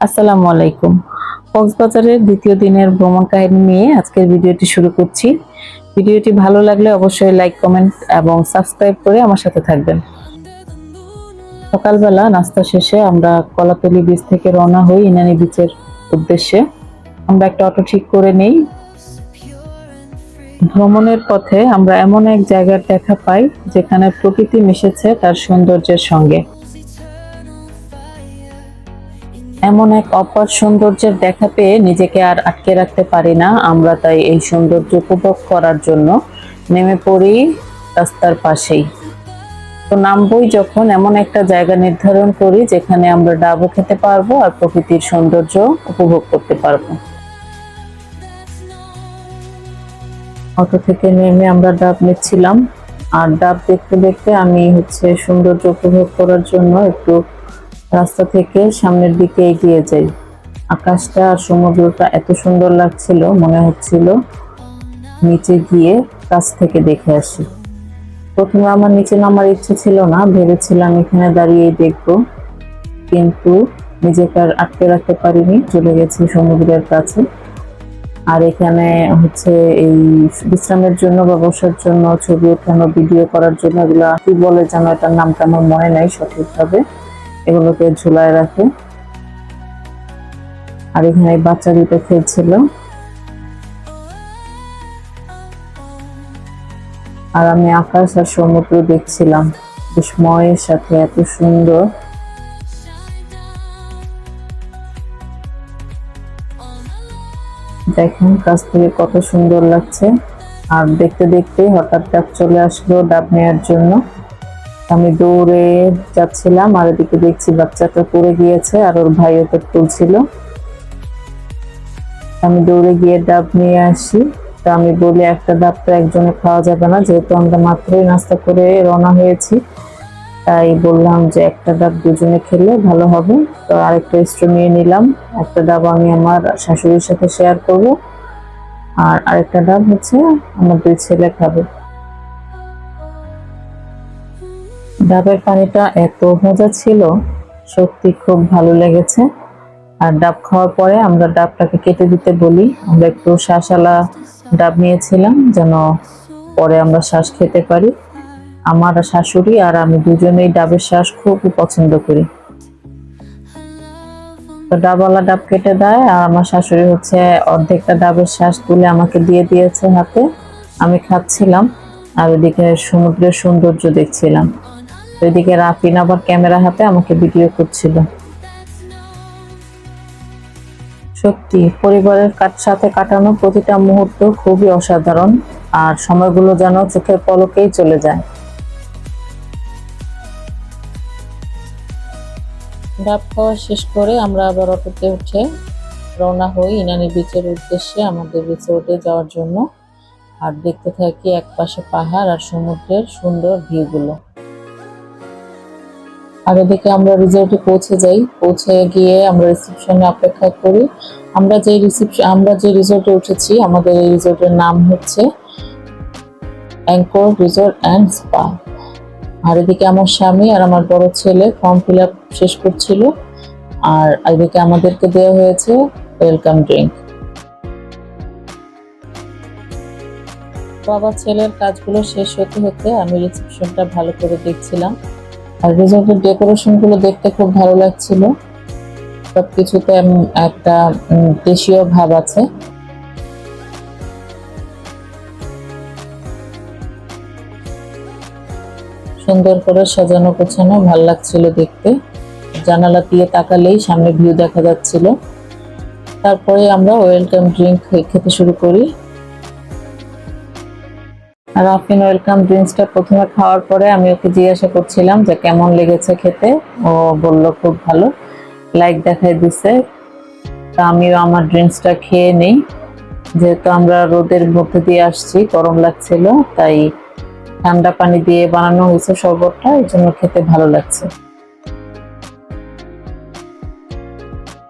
আসসালামু আলাইকুম। কক্সবাজারের দ্বিতীয় দিনের ভ্রমণ কাহিনী নিয়ে আজকের ভিডিওটি শুরু করছি। ভিডিওটি ভালো লাগলে অবশ্যই লাইক, কমেন্ট এবং সাবস্ক্রাইব করে আমার সাথে থাকবেন। সকালবেলা নাস্তা শেষে আমরা কলাতলি বিচ থেকে রওনা হই ইনানি বিচের উদ্দেশ্যে। আমরা একটা অটো ঠিক করে নেই। ভ্রমণের পথে আমরা এমন এক জায়গার দেখা পাই যেখানে প্রকৃতি মিশেছে তার সৌন্দর্যের সঙ্গে। এমন এক অপার সৌন্দর্যের দেখা পেয়ে নিজেকে আর আটকে রাখতে পারি না। আমরা তাই এই সৌন্দর্য উপভোগ করার জন্য নেমে পড়ি রাস্তার পাশেই। তো নামবই যখন এমন একটা জায়গা নির্ধারণ করি যেখানে আমরা ডাবও খেতে পারব আর প্রকৃতির সৌন্দর্য উপভোগ করতে পারব। অটো থেকে নেমে আমরা ডাব নিচ্ছিলাম। আর ডাব দেখতে দেখতে আমি হচ্ছে সৌন্দর্য উপভোগ করার জন্য একটু রাস্তা থেকে সামনের দিকে এগিয়ে যাই। আকাশটা আর সমুদ্রটা এত সুন্দর লাগছিল, মনে হচ্ছিল নিচে গিয়ে কাছ থেকে দেখে আসি। প্রথমে আমার নিচে নামার ইচ্ছে ছিল না, ভেবেছিলাম এখানে দাঁড়িয়েই দেখব। কিন্তু নিজেকে আর আটকে রাখতে পারিনি, চলে গেছি সমুদ্রের কাছে। আর এখানে হচ্ছে এই বিশ্রামের জন্য বা বসার জন্য ছবি ওঠানো, ভিডিও করার জন্য এগুলো কি বলে যেন এটার নামটা আমার মনে নাই সঠিকভাবে। এগুলোকে ঝুলায় রাখে। আর এখানে বাচ্চা দুটো খেলছিল। আর আমি আকাশ আর সমুদ্র দেখছিলাম। বিস্ময়ের সাথে এত সুন্দর। দেখেন কাছ থেকে কত সুন্দর লাগছে। আর দেখতে দেখতে হঠাৎ ডাক চলে আসলো ডাব নেওয়ার জন্য। আমি দৌড়ে যাচ্ছিলাম, আর এদিকে দেখছি বাচ্চাটা পড়ে গিয়েছে, আর ওর ভাই ওকে তুলছিল। আমি দৌড়ে গিয়ে ডাব নিয়ে আসি। তো আমি বলি, একটা ডাব তো একজনে খাওয়া যাবে না, যেহেতু আমরা মাত্রই নাস্তা করে রওনা হয়েছি। তাই বললাম যে, একটা ডাব দুজনে খেলে ভালো হবে। তো আরেকটা স্ট্রো নিয়ে নিলাম। একটা ডাব আমি আমার শাশুড়ির সাথে শেয়ার করব, আর আরেকটা ডাব হচ্ছে আমার দুই ছেলে খাবে। ডাবের পানিটা এত মজা ছিল, সত্যি খুব ভালো লেগেছে। আর ডাব খাওয়ার পরে আমরা ডাবটাকে কেটে দিতে বলি। আমরা একটু শ্বাসালা ডাব নিয়েছিলাম যেন পরে আমরা শ্বাস খেতে পারি। আমার শাশুড়ি আর আমি দুজনেই ডাবের শ্বাস খুবই পছন্দ করি। তো ডাবওয়ালা ডাব কেটে দেয় আর আমার শাশুড়ি হচ্ছে অর্ধেকটা ডাবের শ্বাস তুলে আমাকে দিয়ে দিয়েছে হাতে। আমি খাচ্ছিলাম আর ওদিকে সমুদ্রের সৌন্দর্য দেখছিলাম। ওইদিকে রাফিন আবার ক্যামেরা হাতে আমাকে ভিডিও করছিল। সত্যি, পরিবারের সাথে কাটানো প্রতিটা মুহূর্ত খুবই অসাধারণ, আর সময়গুলো যেন চোখের পলকেই চলে যায়। ডাব খাওয়া শেষ করে আমরা আবার অটোতে উঠে রওনা হই ইনানি বিচের উদ্দেশ্যে আমাদের রিসোর্টে যাওয়ার জন্য। আর দেখতে থাকি এক পাশে পাহাড় আর সমুদ্রের সুন্দর ভিউগুলো আর ওদিকে আমরা রিসোর্টে পৌঁছে যাই। পৌঁছে গিয়ে আমরা রিসেপশনে অপেক্ষা করি। আমরা যে রিসেপশন আমরা যে রিসোর্টে উঠেছি, আমাদের এই রিসোর্টের নাম হচ্ছে অ্যাঙ্কর রিসোর্ট অ্যান্ড স্পা আর এদিকে আমার স্বামী আর আমার বড় ছেলে ফর্ম ফিল আপ শেষ করছিল। আর এদিকে আমাদেরকে দেওয়া হয়েছে ওয়েলকাম ড্রিঙ্ক বাবা ছেলের কাজগুলো শেষ হতে হতে আমি রিসেপশনটা ভালো করে দেখছিলাম। আর রিসোর্টের ডেকোরেশনগুলো দেখতে খুব ভালো লাগছিল। সবকিছুতে একটা দেশীয় ভাব আছে। সুন্দর করে সাজানো গোছানো, ভালো লাগছিল দেখতে। জানালা দিয়ে তাকালেই সামনে ভিউ দেখা যাচ্ছিল। তারপরে আমরা ওয়েলকাম ড্রিঙ্ক খেতে শুরু করি। রাফিন ওয়েলকাম ড্রিঙ্কসটা প্রথমে খাওয়ার পরে আমি ওকে জিজ্ঞাসা করছিলাম যে কেমন লেগেছে খেতে। ও বলল, খুব ভালো। লাইক দেখাই দিছে। তা আমিও আমার ড্রিঙ্কসটা খেয়ে নেই। যেহেতু আমরা রোদের মধ্যে দিয়ে আসছি, গরম লাগছিল, তাই ঠান্ডা পানি দিয়ে বানানো হয়েছে শরবতটা এই জন্য খেতে ভালো লাগছে।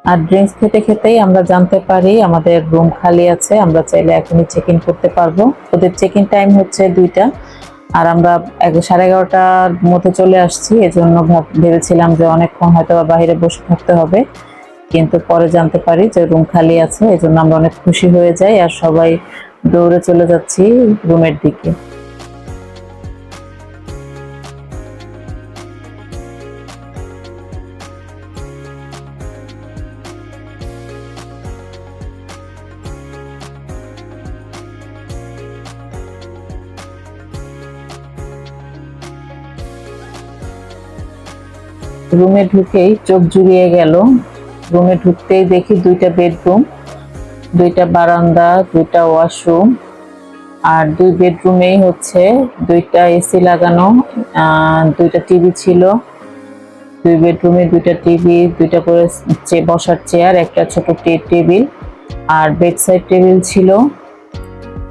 আর ড্রিঙ্কস খেতে খেতেই আমরা জানতে পারি আমাদের রুম খালি আছে, আমরা চাইলে এখনই চেক ইন করতে পারব। ওদের চেক ইন টাইম হচ্ছে দুইটা, আর আমরা সাড়ে এগারোটার মধ্যে চলে আসছি, এজন্য ভাব- ভেবেছিলাম যে অনেকক্ষণ হয়তো বাইরে বসে থাকতে হবে। কিন্তু পরে জানতে পারি যে রুম খালি আছে এই জন্য আমরা অনেক খুশি হয়ে যাই আর সবাই দৌড়ে চলে যাচ্ছি রুমের দিকে। রুমে ঢুকেই চোখ জুড়িয়ে গেল। রুমে ঢুকতেই দেখি দুইটা বেডরুম দুইটা বারান্দা, দুইটা ওয়াশরুম আর দুই বেডরুমেই হচ্ছে দুইটা এসি লাগানো দুইটা টিভি ছিল। দুই বেডরুমে দুইটা টিভি দুইটা করে বসার চেয়ার একটা ছোট টেবিল আর বেড সাইড টেবিল ছিল।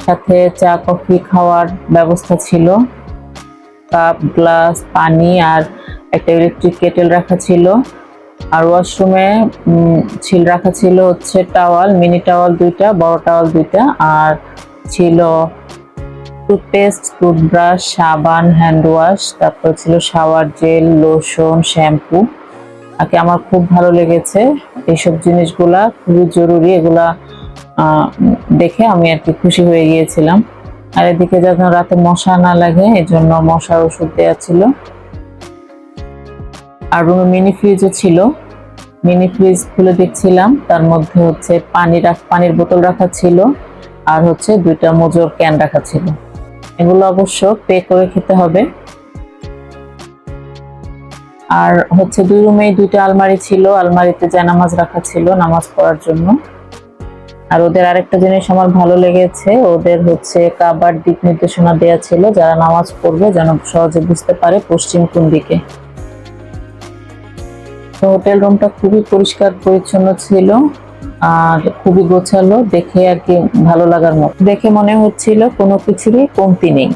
সাথে চা, কফি খাওয়ার ব্যবস্থা ছিল। কাপ গ্লাস পানি আর একটা ইলেকট্রিক কেটেল রাখা ছিল। আর ওয়াশরুমে ছিল, রাখা ছিল হচ্ছে টাওয়াল মিনি টাওয়াল দুইটা, বড় টাওয়াল দুইটা। আর ছিল টুথপেস্ট টুথব্রাশ সাবান হ্যান্ড ওয়াশ তারপর ছিল শাওয়ার জেল লোশন শ্যাম্পু আগে আমার খুব ভালো লেগেছে এইসব জিনিসগুলা, খুবই জরুরি এগুলা দেখে আমি আর কি খুশি হয়ে গিয়েছিলাম। আর এদিকে যেন রাতে মশা না লাগে এই জন্য মশার ওষুধ দেওয়া ছিল। আর রুমে মিনি ফ্রিজও ছিল। মিনি ফ্রিজ খুলে দেখছিলাম, তার মধ্যে হচ্ছে পানি রাখ, পানির বোতল রাখা ছিল, আর হচ্ছে দুইটা মোজোর ক্যান রাখা ছিল। এগুলো অবশ্য পে করে খেতে হবে। আর হচ্ছে দুই রুমেই দুইটা আলমারি ছিল, আলমারিতে জানামাজ রাখা ছিল নামাজ পড়ার জন্য। আর ওদের আরেকটা জিনিস আমার ভালো লেগেছে, ওদের হচ্ছে কাবার দিক নির্দেশনা দেওয়া ছিল, যারা নামাজ পড়বে যেন সহজে বুঝতে পারে পশ্চিম কোন দিকে। তো হোটেল রুমটা খুবই পরিষ্কার পরিচ্ছন্ন ছিল আর খুবই গোছালো, দেখে আর কি ভালো লাগার মতো। দেখে মনে হচ্ছিল কোনো কিছুরই কমতি নেই।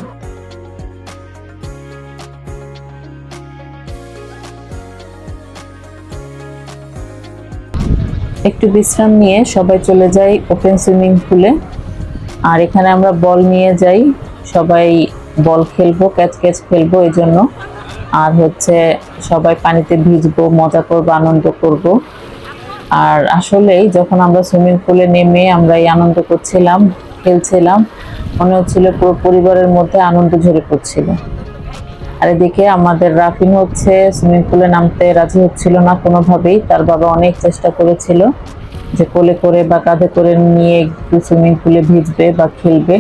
একটু বিশ্রাম নিয়ে সবাই চলে যাই ওপেন সুইমিং পুলে আর এখানে আমরা বল নিয়ে যাই। সবাই বল খেলব ক্যাচ ক্যাচ খেলব এই জন্য। আর হচ্ছে সবাই পানিতে ভিজবো, মজা করব, আনন্দ করব। আর আসলেই যখন আমরা সুইমিং পুলে নেমে আমরা এই আনন্দ করছিলাম, খেলছিলাম, মনে হচ্ছিল পুরো পরিবারের মধ্যে আনন্দ ঝরে পড়ছিল। আর এদিকে আমাদের রাফিন হচ্ছে, সুইমিং পুলে নামতে রাজি হচ্ছিল না কোনোভাবেই, তার বাবা অনেক চেষ্টা করেছিল যে কোলে করে বা কাঁধে করে নিয়ে একটু সুইমিং পুলে ভিজবে বা খেলবে,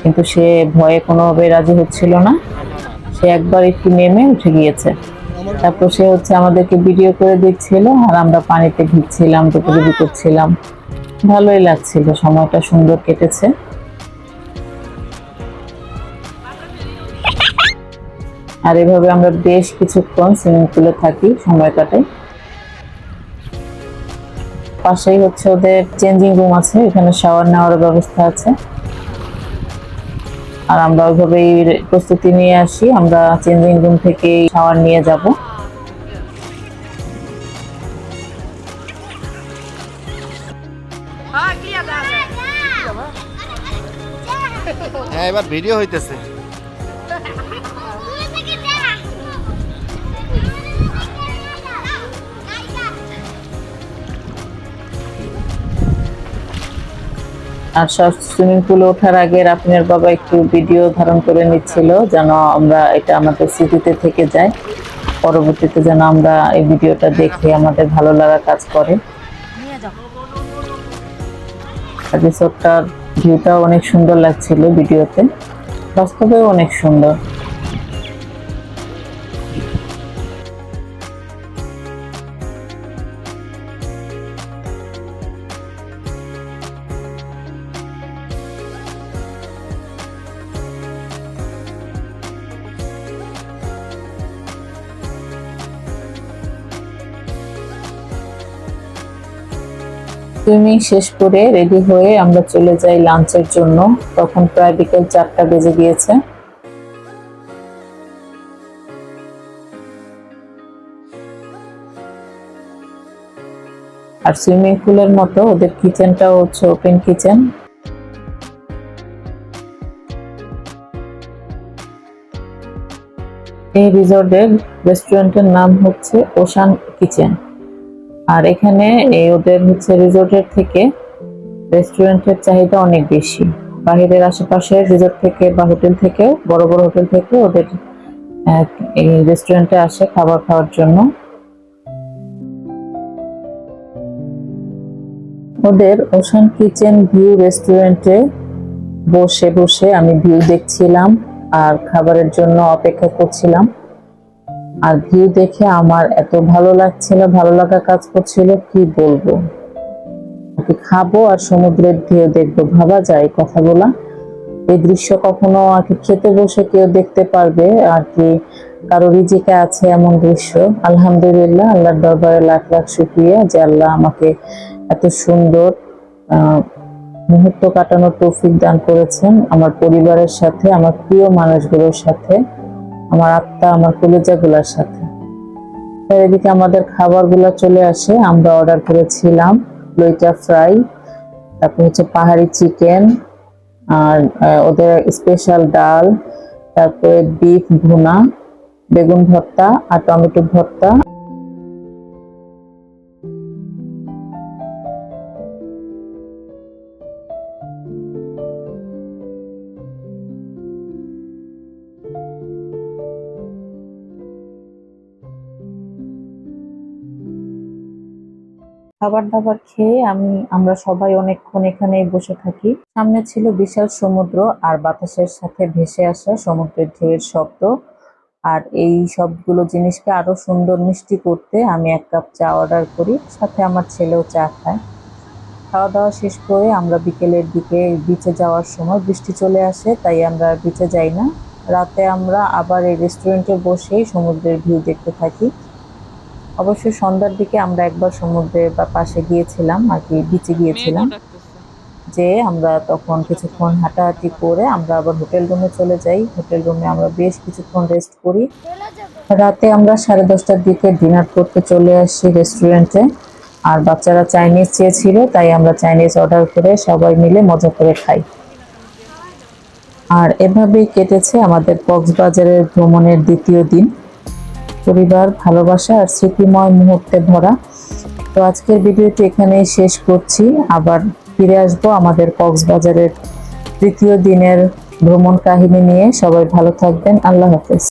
কিন্তু সে ভয়ে কোনোভাবে রাজি হচ্ছিল না। সে একবার একটু নেমে উঠে গিয়েছে। তারপর সে হচ্ছে আমাদেরকে ভিডিও করে দিচ্ছিল, আর আমরা পানিতে ভিজছিলাম ডুবুডুবি করছিলাম। ভালোই লাগছিল, সময়টা সুন্দর কেটেছে। আর এভাবে আমরা বেশ কিছুক্ষণ সুইমিং পুলে থাকি সময় কাটাই পাশেই হচ্ছে ওদের চেঞ্জিং রুম আছে এখানে শাওয়ার নেওয়ার ব্যবস্থা আছে। আর আমরা ওইভাবেই প্রস্তুতি নিয়ে আসি আমরা চেঞ্জিং রুম থেকে শাওয়ার নিয়ে যাব। হ্যাঁ এবার ভিডিও হইতেছে। আর সব সুইমিং পুলে ওঠার আগে রাফিনের বাবা একটু ভিডিও ধারণ করে নিচ্ছিল যেন আমরা এটা আমাদের স্মৃতিতে থেকে যায়। পরবর্তীতে যেন আমরা এই ভিডিওটা দেখে আমাদের ভালো লাগা কাজ করে। রিসোর্টটার ভিউটাও অনেক সুন্দর লাগছিল ভিডিওতে বাস্তবেও অনেক সুন্দর। সুইমিং শেষ করে রেডি হয়ে আমরা চলে যাই লাঞ্চের জন্য। তখন প্রায় বিকেল চারটা বেজে গিয়েছে। আর সুইমিং পুলের মতো ওদের কিচেনটাও হচ্ছে ওপেন কিচেন। এই রিসর্টের রেস্টুরেন্টের নাম হচ্ছে ওশান কিচেন। আর এখানে এই ওদের হচ্ছে রিসোর্টের থেকে রেস্টুরেন্টের চাহিদা অনেক বেশি। বাহিরের আশেপাশে রিসোর্ট থেকে বা হোটেল থেকে বড় বড় হোটেল থেকে ওদের এই রেস্টুরেন্টে আসে খাবার খাওয়ার জন্য। ওদের ওশান কিচেন ভিউ রেস্টুরেন্টে বসে বসে আমি ভিউ দেখছিলাম আর খাবারের জন্য অপেক্ষা করছিলাম। আর ভিউ দেখে আমার এত ভালো লাগছিল ভালো লাগা কাজ করছিল, কি বলব? ওকে খাব আর সমুদ্রের ঢেউ দেখব, ভাবা যায় কথাগুলা। এই দৃশ্য কখনো আর কি খেতে বসে কেউ দেখতে পারবে, আর কি কারও রিজিকে আছে এমন দৃশ্য। আলহামদুলিল্লাহ, আল্লাহর দরবারে লাখ লাখ শুক্রিয়া যে আল্লাহ আমাকে এত সুন্দর মুহূর্ত কাটানোর তৌফিক দান করেছেন আমার পরিবারের সাথে, আমার প্রিয় মানুষগুলোর সাথে। আমার আত্মা, আমার কলেজাগুলোর সাথে। এদিকে আমাদের খাবারগুলো চলে আসে। আমরা অর্ডার করেছিলাম লইটা ফ্রাই, তারপর হচ্ছে পাহাড়ি চিকেন, আর ওদের স্পেশাল ডাল, তারপরে বিফ ভুনা, বেগুন ভর্তা আর টমেটো ভর্তা। খাবার দাবার খেয়ে আমি, আমরা সবাই অনেকক্ষণ এখানে বসে থাকি। সামনে ছিল বিশাল সমুদ্র আর বাতাসের সাথে ভেসে আসা সমুদ্রের ঢেউয়ের শব্দ। আর এই সবগুলো জিনিসকে আরও সুন্দর মিষ্টি করতে আমি এক কাপ চা অর্ডার করি, সাথে আমার ছেলেও চা খায়। খাওয়া দাওয়া শেষ করে আমরা বিকেলের দিকে বিচে যাওয়ার সময় বৃষ্টি চলে আসে, তাই আমরা বিচে যাই না। রাতে আমরা আবার এই রেস্টুরেন্টে বসেই সমুদ্রের ভিউ দেখতে থাকি। অবশ্য সন্ধ্যার দিকে আমরা একবার সমুদ্রে বা পাশে গিয়েছিলাম আর কি বিচে গিয়েছিলাম। যে আমরা তখন কিছুক্ষণ হাঁটাহাঁটি করে আমরা আবার হোটেল রুমে চলে যাই। হোটেল রুমে আমরা বেশ কিছুক্ষণ রেস্ট করি। রাতে আমরা সাড়ে দশটার দিকে ডিনার করতে চলে আসি রেস্টুরেন্টে আর বাচ্চারা চাইনিজ চেয়েছিল তাই আমরা চাইনিজ অর্ডার করে সবাই মিলে মজা করে খাই। আর এভাবেই কেটেছে আমাদের কক্সবাজারের ভ্রমণের দ্বিতীয় দিন। পরিবার, ভালোবাসা আর স্মৃতিময় মুহূর্তে ভরা। তো আজকের ভিডিওটি এখানেই শেষ করছি। আবার ফিরে আসব আমাদের কক্সবাজারের তৃতীয় দিনের ভ্রমণ কাহিনী নিয়ে। সবাই ভালো থাকবেন। আল্লাহ হাফেজ।